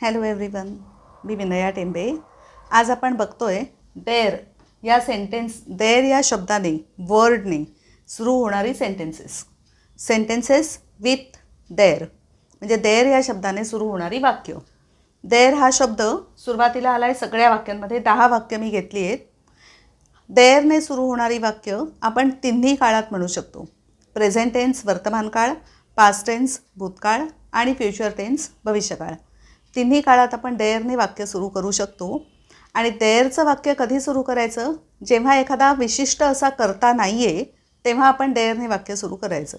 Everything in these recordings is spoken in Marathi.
हॅलो एव्हरीवन मी विनया टेंबे. आज आपण बघतोय देर या सेंटेन्स देर या शब्दाने वर्डने सुरू होणारी सेंटेन्सेस सेंटेन्सेस विथ देर म्हणजे देर या शब्दाने सुरू होणारी वाक्य. देर हा शब्द सुरुवातीला आला आहे सगळ्या वाक्यांमध्ये. दहा वाक्य मी घेतली आहेत. देरने सुरू होणारी वाक्य आपण तिन्ही काळात म्हणू शकतो. प्रेझेंट टेन्स वर्तमान काळ पास्ट टेन्स भूतकाळ आणि फ्युचर टेन्स भविष्यकाळ. तिन्ही काळात आपण डेअरने वाक्य सुरू करू शकतो. आणि डेअरचं वाक्य कधी सुरू करायचं? जेव्हा एखादा विशिष्ट असा करता नाही आहे तेव्हा आपण डेअरने वाक्य सुरू करायचं.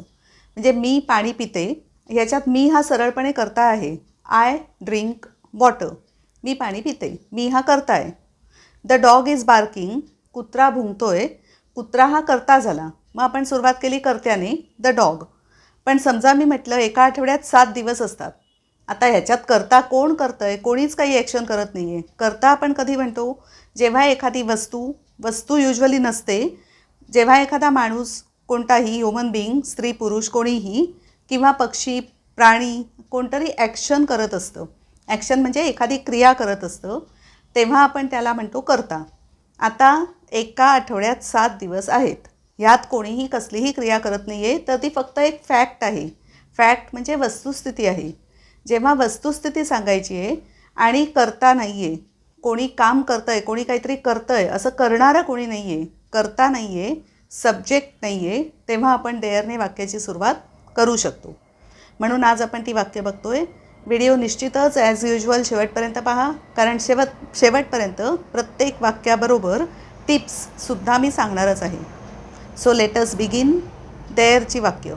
म्हणजे मी पाणी पिते ह्याच्यात मी हा सरळपणे करता आहे. I drink water. मी पाणी पिते मी हा करता आहे द डॉग इज बार्किंग कुत्रा भुंकतोय. कुत्रा हा करता झाला. मग आपण सुरुवात केली करत्याने द डॉग. पण समजा मी म्हटलं एका आठवड्यात सात दिवस असतात. आता ह्याच्यात करता कोण करतं आहे कोणीच काही ॲक्शन करत नाही आहे करता आपण कधी म्हणतो? जेव्हा एखादी वस्तू वस्तू युजली नसते जेव्हा एखादा माणूस कोणताही ह्युमन बिईंग स्त्री पुरुष कोणीही किंवा पक्षी प्राणी कोणतरी ॲक्शन करत असतं. ॲक्शन म्हणजे एखादी क्रिया करत असतं. तेव्हा आपण त्याला म्हणतो करता. आता एका आठवड्यात सात दिवस आहेत. ह्यात कोणीही कसलीही क्रिया करत नाही आहे तर ती फक्त एक फॅक्ट आहे. फॅक्ट म्हणजे वस्तुस्थिती आहे. जेव्हा वस्तुस्थिती सांगायची आहे आणि करता नाही आहे कोणी काम करतं आहे कोणी काहीतरी करतं आहे असं करणारं कोणी नाही आहे करता नाही आहे सब्जेक्ट नाही आहे तेव्हा आपण डेअरने वाक्याची सुरुवात करू शकतो. म्हणून आज आपण ती वाक्य बघतो आहे व्हिडिओ निश्चितच ॲज युजल शेवटपर्यंत पहा कारण शेवट शेवटपर्यंत प्रत्येक वाक्याबरोबर टिप्ससुद्धा मी सांगणारच आहे. सो लेटस बिगिन देअरची वाक्य.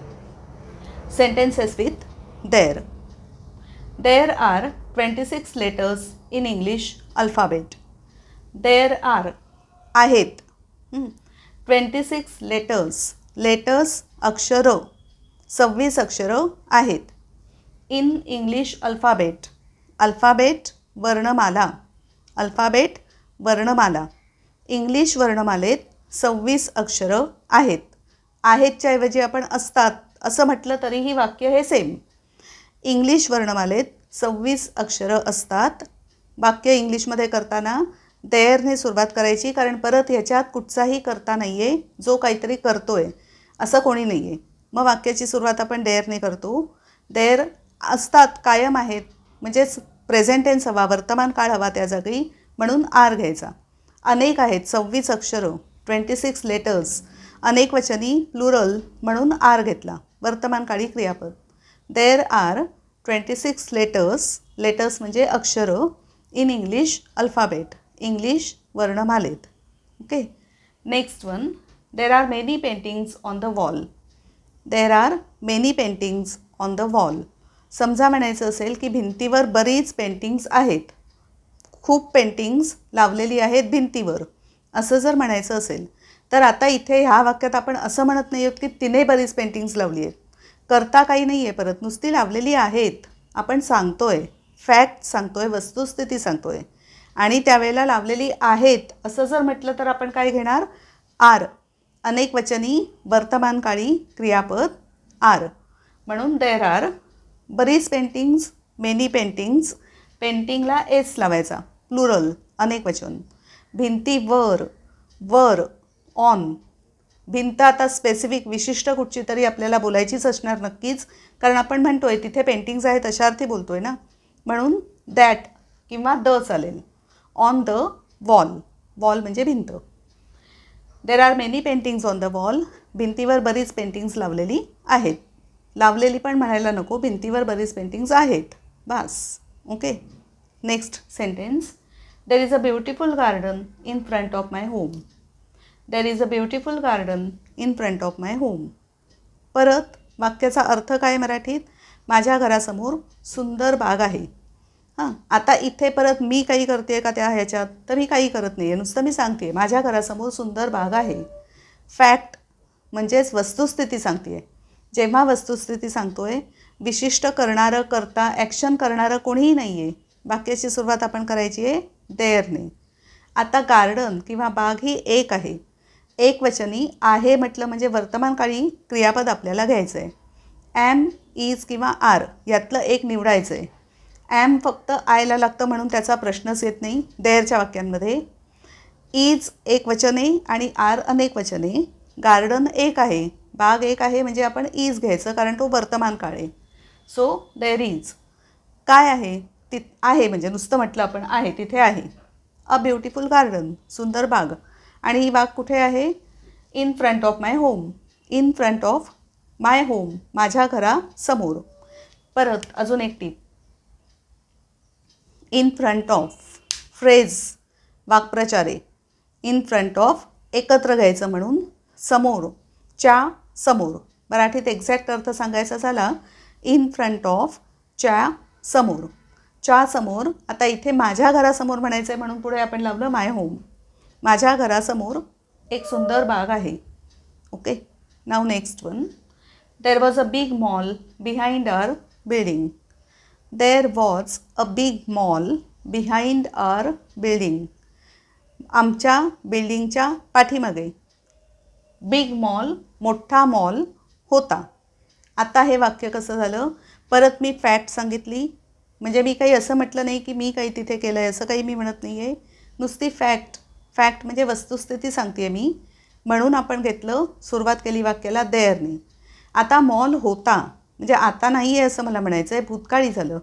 Sentences with there there are twenty six letters in English alphabet there are आहेत. ट्वेंटी सिक्स लेटर्स लेटर्स अक्षरं. सव्वीस अक्षरं आहेत. इन इंग्लिश अल्फाबेट अल्फाबेट वर्णमाला. अल्फाबेट वर्णमाला. इंग्लिश वर्णमालेत सव्वीस अक्षरं आहेत. आहेतच्या ऐवजी आपण असतात. असं म्हटलं तरीही वाक्य हे सेम इंग्लिश वर्णमालेत सव्वीस अक्षरं असतात. वाक्य इंग्लिशमध्ये करताना देअरने सुरुवात करायची कारण परत ह्याच्यात कुठचाही करता नाही आहे जो काहीतरी करतो आहे असं कोणी नाही आहे मग वाक्याची सुरुवात आपण देअरने करतो. देअर असतात कायम आहेत म्हणजेच प्रेझेंट टेन्स हवा वर्तमान काळ हवा त्या जागी म्हणून आर घ्यायचा. अनेक आहेत सव्वीस अक्षरं ट्वेंटी सिक्स लेटर्स अनेक वचनी प्लुरल म्हणून आर घेतला. वर्तमान काळी क्रियापद. There are twenty six letters letters म्हणजे अक्षरं. In English alphabet English वर्णमालेत. Okay next one there are many paintings on the wall there are many paintings on the wall समजा म्हणायचं असेल की भिंतीवर बरीच पेंटिंग्स आहेत. खूप पेंटिंग्स लावलेली आहेत भिंतीवर. असं जर म्हणायचं असेल तर आता इथे ह्या वाक्यात आपण असं म्हणत नाही आहोत की तिने बरीच पेंटिंग्स लावली आहेत. करता काही नाही आहे परत नुसती लावलेली आहेत. आपण सांगतो आहे फॅक्ट आहे वस्तुस्थिती सांगतो आहे आणि त्यावेळेला लावलेली आहेत असं जर म्हटलं तर आपण काय घेणार? आर. अनेक वचनी वर्तमानकाळी क्रियापद आर. म्हणून देर आर बरीच पेंटिंग्स मेनी पेंटिंग्स पेंटिंगला एस लावायचा प्लुरल अनेक वचन. भिंतीवर वर ऑन भिंत आता स्पेसिफिक विशिष्ट कुठची तरी आपल्याला बोलायचीच असणार नक्कीच. कारण आपण म्हणतोय तिथे पेंटिंग्स आहेत अशा अर्थी बोलतोय ना. म्हणून दॅट किंवा द चालेल. ऑन द वॉल वॉल म्हणजे भिंत. There are many paintings on the wall भिंतीवर बरीच पेंटिंग्स लावलेली आहेत. लावलेली पण म्हणायला नको भिंतीवर बरीच पेंटिंग्स आहेत. बास. Okay next sentence there is a beautiful garden in front of my home there is a beautiful garden in front of my home परत वाक्याचा अर्थ काय मराठीत? माझ्या घरासमोर सुंदर बाग आहे. हां आता इथे परत मी काही करते का त्या ह्याच्यात? तर मी काही करत नाही आहे नुसतं मी सांगते माझ्या घरासमोर सुंदर बाग आहे. फॅक्ट म्हणजेच वस्तुस्थिती सांगते. आहे जेव्हा वस्तुस्थिती सांगतो आहे विशिष्ट करणारं करता ॲक्शन करणारं कोणीही नाही आहे वाक्याची सुरुवात आपण करायची आहे देअरने आता गार्डन किंवा बाग ही एक आहे. एक वचनी आहे म्हटलं म्हणजे वर्तमान काळी क्रियापद आपल्याला घ्यायचं आहे ॲम e इज किंवा आर यातलं एक निवडायचं आहे ॲम फक्त आयला लागतं म्हणून त्याचा प्रश्नच येत नाही देअरच्या वाक्यांमध्ये. इज एक वचने आणि आर अनेक वचने गार्डन एक आहे. बाग एक आहे म्हणजे आपण इज घ्यायचं कारण तो वर्तमान काळ आहे. सो देअर इज काय आहे? ति आहे म्हणजे नुसतं म्हटलं आपण आहे तिथे आहे. अ ब्युटिफुल गार्डन सुंदर बाग. आणि ही बाग कुठे आहे? In front of my home in front of my home माझ्या घरासमोर. परत अजून एक टीप इन फ्रंट ऑफ फ्रेज वाक्प्रचारे. इन फ्रंट ऑफ एकत्र घ्यायचं म्हणून. समोर. च्या समोर. मराठीत एक्झॅक्ट अर्थ सांगायचा झाला. इन फ्रंट ऑफ च्या समोर. च्या समोर. आता इथे माझ्या घरासमोर म्हणायचं आहे म्हणून पुढे आपण लावलं माय होम माझ्या घरासमोर एक सुंदर बाग आहे. Okay? Now next one there was a big mall behind our building there was a big mall behind our building आमच्या बिल्डिंगच्या पाठीमागे बिग मॉल मोठा मॉल होता. आता हे वाक्य कसं झालं? परत मी फॅक्ट सांगितली. म्हणजे मी काही असं म्हटलं नाही की मी काही तिथे केलं आहे असं काही मी म्हणत नाही आहे नुसती फॅक्ट फॅक्ट म्हणजे वस्तुस्थिती सांगते आहे मी. म्हणून आपण घेतलं सुरुवात केली वाक्याला देअरने. आता मॉल होता. म्हणजे आता नाही आहे असं मला म्हणायचं आहे भूतकाळी झालं.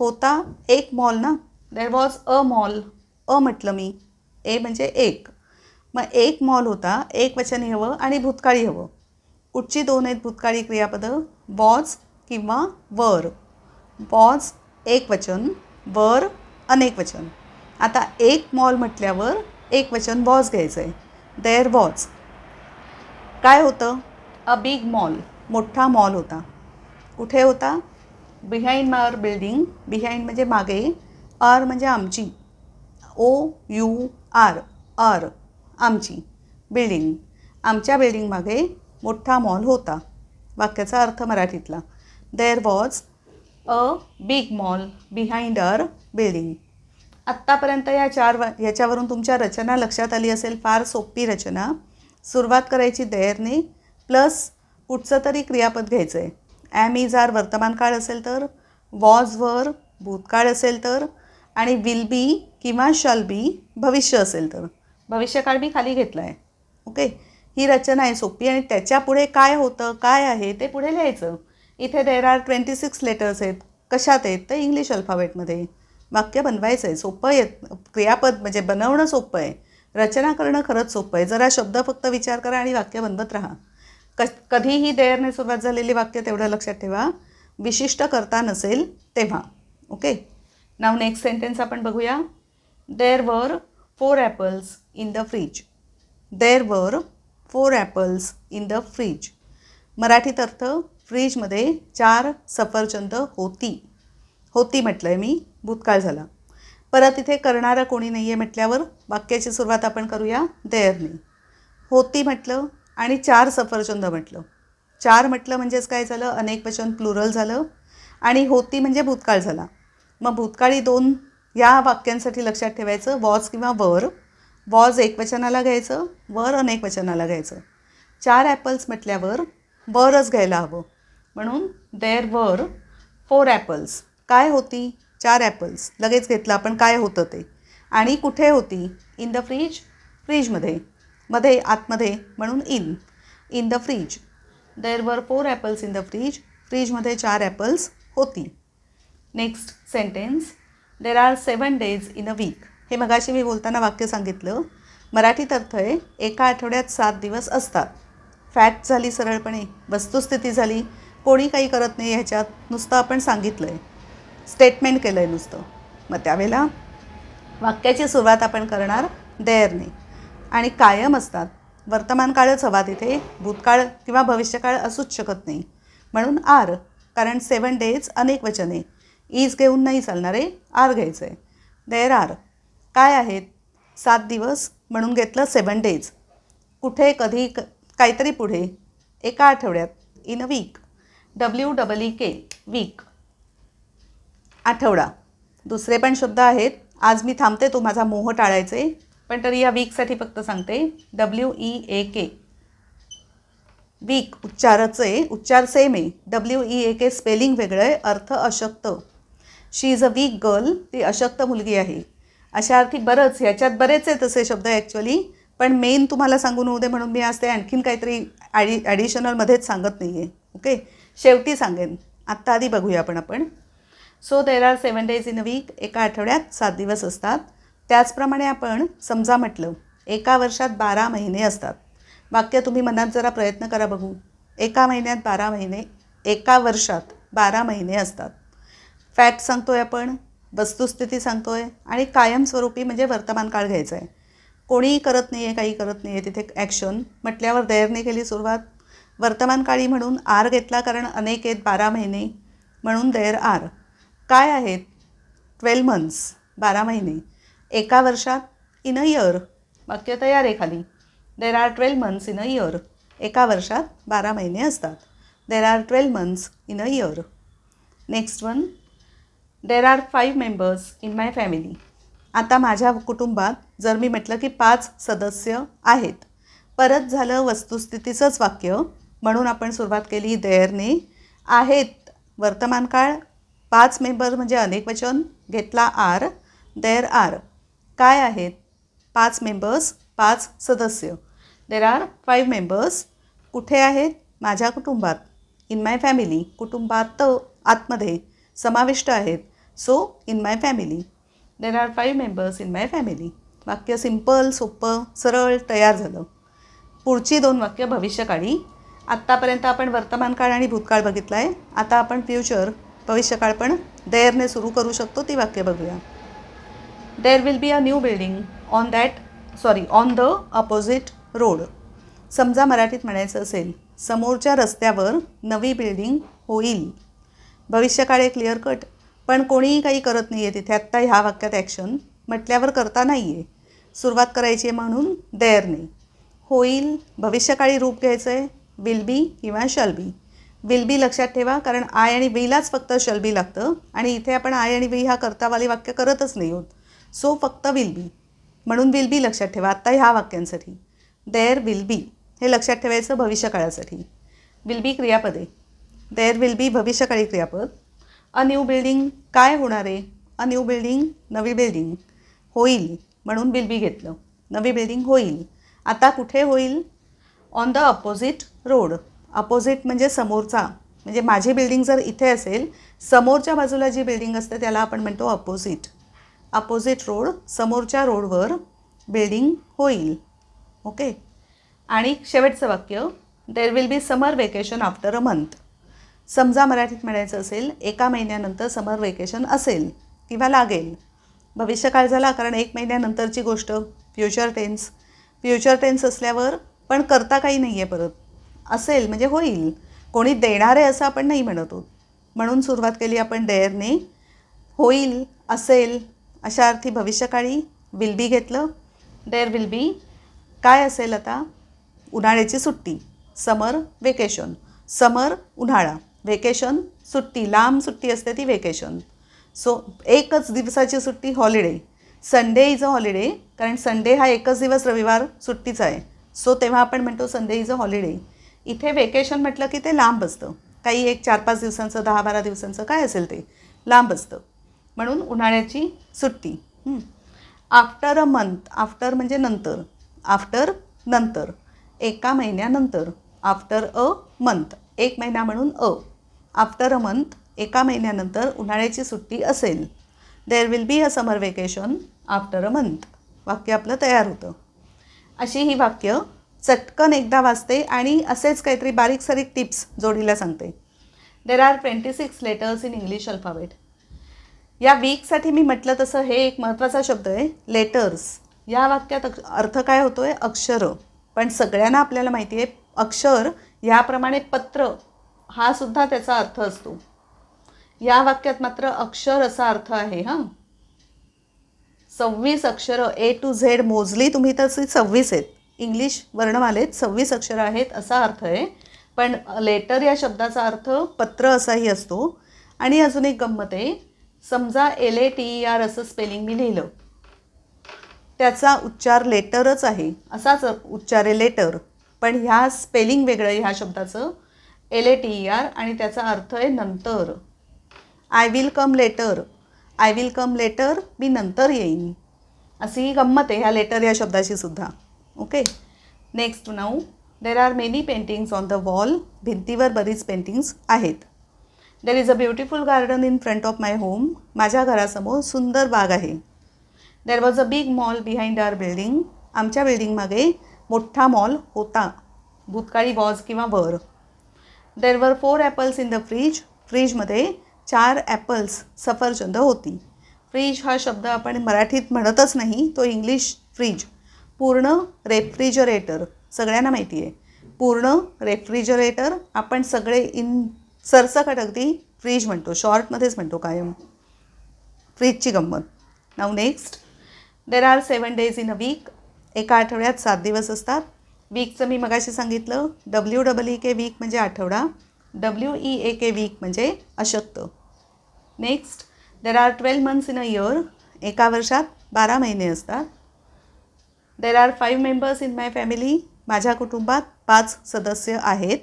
होता एक मॉल ना? देर वॉज अ मॉल अ म्हटलं मी. ए म्हणजे एक. मग एक मॉल होता एक वचनी हवं आणि भूतकाळी हवं. कुठची दोन आहेत भूतकाळी क्रियापदं. वॉज किंवा वर वॉज एक वचन वर अनेक वचन. आता एक मॉल म्हटल्यावर एक वचन वॉज घ्यायचं आहे देअर वॉज काय होतं? अ बिग मॉल मोठा मॉल होता. कुठे होता? बिहाइंड मार बिल्डिंग बिहाइंड म्हणजे मागे. आर म्हणजे आमची. ओ यू आर आर आमची. बिल्डिंग आमच्या बिल्डिंग मागे मोठा मॉल होता. वाक्याचा अर्थ मराठीतला. There was a big mall behind our building आत्तापर्यंत या चार याच्यावरून तुमच्या रचना लक्षात आली असेल फार सोपी रचना. सुरुवात करायची देयरने प्लस कुठचं तरी क्रियापद घ्यायचं आहे ॲम इज आर वर्तमान काळ असेल तर वॉज वर भूतकाळ असेल तर आणि विल बी किंवा शल बी भविष्य असेल तर. भविष्यकाळ मी खाली घेतला आहे ओके? ही रचना आहे सोपी आणि त्याच्यापुढे काय होतं काय आहे ते पुढे लिहायचं. इथे there are twenty six letters आहेत. कशात आहेत? तर इंग्लिश अल्फाबेटमध्ये वाक्य बनवायचं आहे सोपं आहे. क्रियापद म्हणजे बनवणं सोपं आहे. रचना करणं खरंच सोपं आहे. जरा शब्द फक्त विचार करा आणि वाक्य बनवत राहा. क कधीही देअरने सुरुवात झालेली वाक्य तेवढं लक्षात ठेवा. विशिष्ट करता नसेल तेव्हा. ओके? नाव नेक्स्ट सेंटेन्स आपण बघूया. There were four apples in the fridge there were four apples in the fridge मराठीत अर्थ फ्रीजमध्ये चार सफरचंद होती. होती म्हटलं आहे मी. भूतकाळ झाला. परत इथे करणारं कोणी नाही आहे म्हटल्यावर वाक्याची सुरुवात आपण करूया. देअरने होती म्हटलं आणि चार सफरचंद म्हटलं. चार म्हटलं म्हणजेच काय झालं? अनेक वचन प्लुरल झालं. आणि होती म्हणजे भूतकाळ झाला. मग भूतकाळी दोन या वाक्यांसाठी लक्षात ठेवायचं. वॉज किंवा वर. वॉज एक वचनाला घ्यायचं. वर अनेक वचनाला घ्यायचं. चार ॲपल्स म्हटल्यावर वरच घ्यायला हवं. म्हणून देअर वर फोर ॲपल्स काय होती? चार ॲपल्स लगेच घेतलं आपण काय होतं ते? आणि कुठे होती? इन द फ्रीज फ्रीजमध्ये मध्ये. आतमध्ये म्हणून in in the fridge there were four apples in the fridge फ्रीजमध्ये चार ॲपल्स होती. Next sentence there are seven days in a week हे मगाशी मी बोलताना वाक्य सांगितलं. मराठीत अर्थ आहे एका आठवड्यात सात दिवस असतात. फॅक्ट झाली सरळपणे. वस्तुस्थिती झाली. कोणी काही करत नाही ह्याच्यात. नुसतं आपण सांगितलं आहे स्टेटमेंट केलं आहे नुसतं. मग त्यावेळेला वाक्याची सुरुवात आपण करणार देअरने. आणि कायम असतात. वर्तमान काळच हवा तिथे भूतकाळ किंवा भविष्यकाळ असूच शकत नाही. म्हणून आर कारण सेवन डेज अनेक वचने. ईज घेऊन नाही चालणार आहे आर घ्यायचं. आहे देर आर काय आहेत? सात दिवस म्हणून घेतलं सेवन डेज कुठे कधी क काहीतरी पुढे. एका आठवड्यात in a week W double E K week आठवडा. दुसरे पण शब्द आहेत. आज मी थांबते तो माझा मोह टाळायचे. पण तरी या वीकसाठी फक्त सांगते W E A K weak उच्चाराचे उच्चार सेम आहे W E A K spelling वेगळं आहे अर्थ अशक्त. She is a weak girl ती अशक्त मुलगी आहे. अशा अर्थी बरंच ह्याच्यात बरेच आहेत तसे शब्द ॲक्च्युली पण मेन तुम्हाला सांगून होऊ दे म्हणून मी आज ते आणखीन काहीतरी ॲडि ॲडिशनलमध्येच सांगत नाही आहे ओके शेवटी सांगेन. आत्ता आधी बघूया आपण आपण. So there are seven days in a week एका आठवड्यात सात दिवस असतात. त्याचप्रमाणे आपण समजा म्हटलं एका वर्षात बारा महिने असतात. वाक्य तुम्ही मनात जरा प्रयत्न करा बघू. एका महिन्यात बारा महिने एका वर्षात बारा महिने असतात. फॅक्ट सांगतो आहे आपण वस्तुस्थिती सांगतो आहे आणि कायमस्वरूपी म्हणजे वर्तमान काळ घ्यायचा आहे कोणीही करत नाही आहे काही करत नाही आहे तिथे ॲक्शन म्हटल्यावर दयरने केली सुरुवात. वर्तमान काळी म्हणून आर घेतला कारण अनेक आहेत बारा महिने म्हणून दयर आर काय आहेत ट्वेल्व मंथ्स बारा महिने. एका वर्षात इन अ इयर वाक्य तयार आहे खाली there are twelve months in a year एका वर्षात बारा महिने असतात. There are twelve months in a year next one there are five members in my family आता माझ्या कुटुंबात जर मी म्हटलं की पाच सदस्य आहेत. परत झालं वस्तुस्थितीचंच वाक्य. म्हणून आपण सुरुवात केली देअरने आहेत. वर्तमान काळ पाच मेंबर म्हणजे अनेक वचन घेतला आर देर आर. काय आहेत? पाच मेंबर्स पाच सदस्य. There are five members. कुठे आहेत? माझ्या कुटुंबात. In my family. कुटुंबात आतमध्ये समाविष्ट आहेत. So in my family. There are five members in my family. वाक्य सिंपल सोपं सरळ तयार झालं. पुढची दोन वाक्य भविष्यकाळी. आत्तापर्यंत आपण वर्तमान काळ आणि भूतकाळ बघितला आहे आता आपण फ्युचर. भविष्यकाळ पण देअरने सुरू करू शकतो ती वाक्य बघूया. There will be a new building on that sorry on the opposite road समजा मराठीत म्हणायचं असेल समोरच्या रस्त्यावर नवी बिल्डिंग होईल. भविष्यकाळ एक क्लिअर कट पण कोणीही काही करत नाही आहे तिथे. आत्ता ह्या वाक्यात ॲक्शन म्हटल्यावर करता नाही आहे सुरुवात करायची आहे म्हणून देअरने. होईल भविष्यकाळी रूप घ्यायचं आहे विल बी किंवा शल बी विल बी लक्षात ठेवा कारण आय आणि बीलाच फक्त शल बी लागतं. आणि इथे आपण आय आणि बी हा कर्तावाली वाक्य करतच नाही आहोत. सो फक्त विल बी म्हणून विल बी लक्षात ठेवा आत्ता ह्या वाक्यांसाठी. देअर विल बी हे लक्षात ठेवायचं भविष्यकाळासाठी. विल बी क्रियापदे. देअर विल बी भविष्यकाळी क्रियापद. अ न्यू बिल्डिंग काय होणार आहे? अ न्यू बिल्डिंग नवी बिल्डिंग होईल. म्हणून विल बी घेतलं. नवी बिल्डिंग होईल. आता कुठे होईल? On the opposite road opposite म्हणजे समोरचा म्हणजे माझी बिल्डिंग जर इथे असेल समोरच्या बाजूला जी बिल्डिंग असते त्याला आपण म्हणतो अपोजिट. अपोजिट रोड समोरच्या रोडवर बिल्डिंग होईल. ओके? आणि शेवटचं वाक्य there will be summer vacation after a month समजा मराठीत म्हणायचं असेल एका महिन्यानंतर समर वेकेशन असेल किंवा लागेल. भविष्यकाळ झाला कारण एक महिन्यानंतरची गोष्ट फ्युचर टेन्स फ्युचर टेन्स असल्यावर पण करता काही नाही आहे परत. असेल म्हणजे होईल. कोणी देणार आहे असं आपण नाही म्हणत आहोत. म्हणून सुरुवात केली आपण डेअरने होईल असेल अशा अर्थी भविष्यकाळी विल बी घेतलं. डेअर विल बी काय असेल आता? उन्हाळ्याची सुट्टी. समर वेकेशन समर उन्हाळा. वेकेशन सुट्टी. लांब सुट्टी असते ती वेकेशन सो एकच दिवसाची सुट्टी holiday Sunday is a holiday कारण संडे हा एकच दिवस रविवार सुट्टीचा आहे. सो तेव्हा आपण म्हणतो संडे इज अ हॉलिडे इथे वेकेशन म्हटलं की ते लांब असतं. काही एक चार पाच दिवसांचं दहा बारा दिवसांचं काय असेल ते? लांब असतं. म्हणून उन्हाळ्याची सुट्टी. आफ्टर अ मंथ आफ्टर म्हणजे नंतर. आफ्टर नंतर. एका महिन्यानंतर. आफ्टर अ मंथ एक महिना म्हणून अ. आफ्टर अ मंथ एका महिन्यानंतर उन्हाळ्याची सुट्टी असेल. There will be a summer vacation after a month वाक्य आपलं तयार होतं. अशी ही वाक्य चटकन एकदा वाचते आणि असेच काहीतरी बारीक सारीक टिप्स जोडीला सांगते. There are twenty six letters in English alphabet या वीकसाठी मी म्हटलं तसं हे एक महत्त्वाचा शब्द आहे लेटर्स या वाक्यात अक्ष- अर्थ काय होतो आहे अक्षरं. पण सगळ्यांना आपल्याला माहिती आहे अक्षर याप्रमाणे पत्र हा सुद्धा त्याचा अर्थ असतो. या वाक्यात मात्र अक्षर असा अर्थ आहे हां. सव्वीस अक्षरं ए टू झेड मोजली तुम्ही तशी सव्वीस आहेत. इंग्लिश वर्णमालेत सव्वीस अक्षरं आहेत असा अर्थ आहे. पण लेटर या शब्दाचा अर्थ पत्र असाही असतो. आणि अजून एक गंमत आहे. समजा L A T E R असं स्पेलिंग मी लिहिलं. त्याचा उच्चार लेटरच आहे. असाच उच्चार आहे लेटर. पण ह्या स्पेलिंग वेगळं आहे ह्या शब्दाचं. L A T E R आणि त्याचा अर्थ आहे नंतर. I will come later I will come later मी नंतर येईन. अशी गंमत आहे ह्या लेटर या शब्दाशी सुद्धा. Okay next now there are many paintings on the wall भिंतीवर बरीच पेंटिंग्स आहेत. There is a beautiful garden in front of my home माझ्या घरासमोर सुंदर बाग आहे there was a big mall behind our building आमच्या बिल्डिंगमागे मोठा मॉल होता भूतकाळी वॉज किंवा were there were four apples in the fridge फ्रीजमध्ये चार ॲपल्स सफरचंद होती फ्रीज हा शब्द आपण मराठीत म्हणतच नाही तो इंग्लिश फ्रीज पूर्ण रेफ्रिजरेटर सगळ्यांना माहिती आहे. पूर्ण रेफ्रिजरेटर आपण सगळे इन सरसकट अगदी फ्रीज म्हणतो शॉर्टमध्येच म्हणतो कायम. फ्रीजची गंमत. Now next there are seven days in a week एका आठवड्यात सात दिवस असतात. वीकचं मी मगाशी सांगितलं W W E K week म्हणजे आठवडा. W E A K weak म्हणजे अशक्त. Next there are twelve months in a year एका वर्षात बारा महिने असतात. There are five members in my family माझ्या कुटुंबात पाच सदस्य आहेत.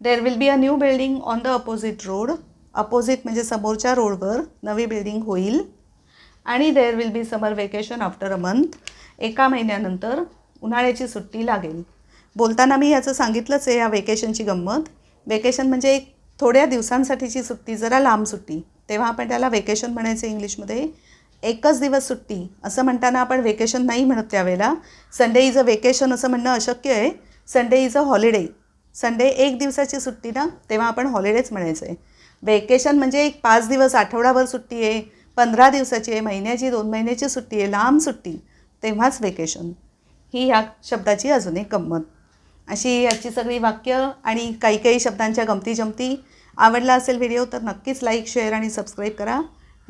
There will be a new building on the opposite road opposite म्हणजे समोरच्या रोडवर नवी बिल्डिंग होईल. आणि there will be summer vacation after a month एका महिन्यानंतर उन्हाळ्याची सुट्टी लागेल. बोलताना मी याचं सांगितलंच आहे या वेकेशनची गंमत. वेकेशन म्हणजे एक थोड्या दिवसांसाठीची सुट्टी जरा लांब सुट्टी. तेव्हा आपण त्याला वेकेशन म्हणायचं इंग्लिशमध्ये. एकच दिवस सुट्टी असं म्हणताना आपण वेकेशन नाही म्हणत त्यावेळेला. संडे इज अ वेकेशन असं म्हणणं अशक्य आहे. Sunday is a holiday Sunday एक दिवसाची सुट्टी ना तेव्हा आपण हॉलिडेच म्हणायचं. आहे वेकेशन म्हणजे एक पाच दिवस आठवडाभर सुट्टी आहे पंधरा दिवसाची आहे महिन्याची दोन महिन्याची सुट्टी आहे लांब सुट्टी तेव्हाच वेकेशन ही ह्या शब्दाची अजून एक गंमत. अशी याची सगळी वाक्य आणि काही काही शब्दांच्या गमती जमती आवडला असेल व्हिडिओ तर नक्कीच लाईक शेअर आणि सबस्क्राईब करा.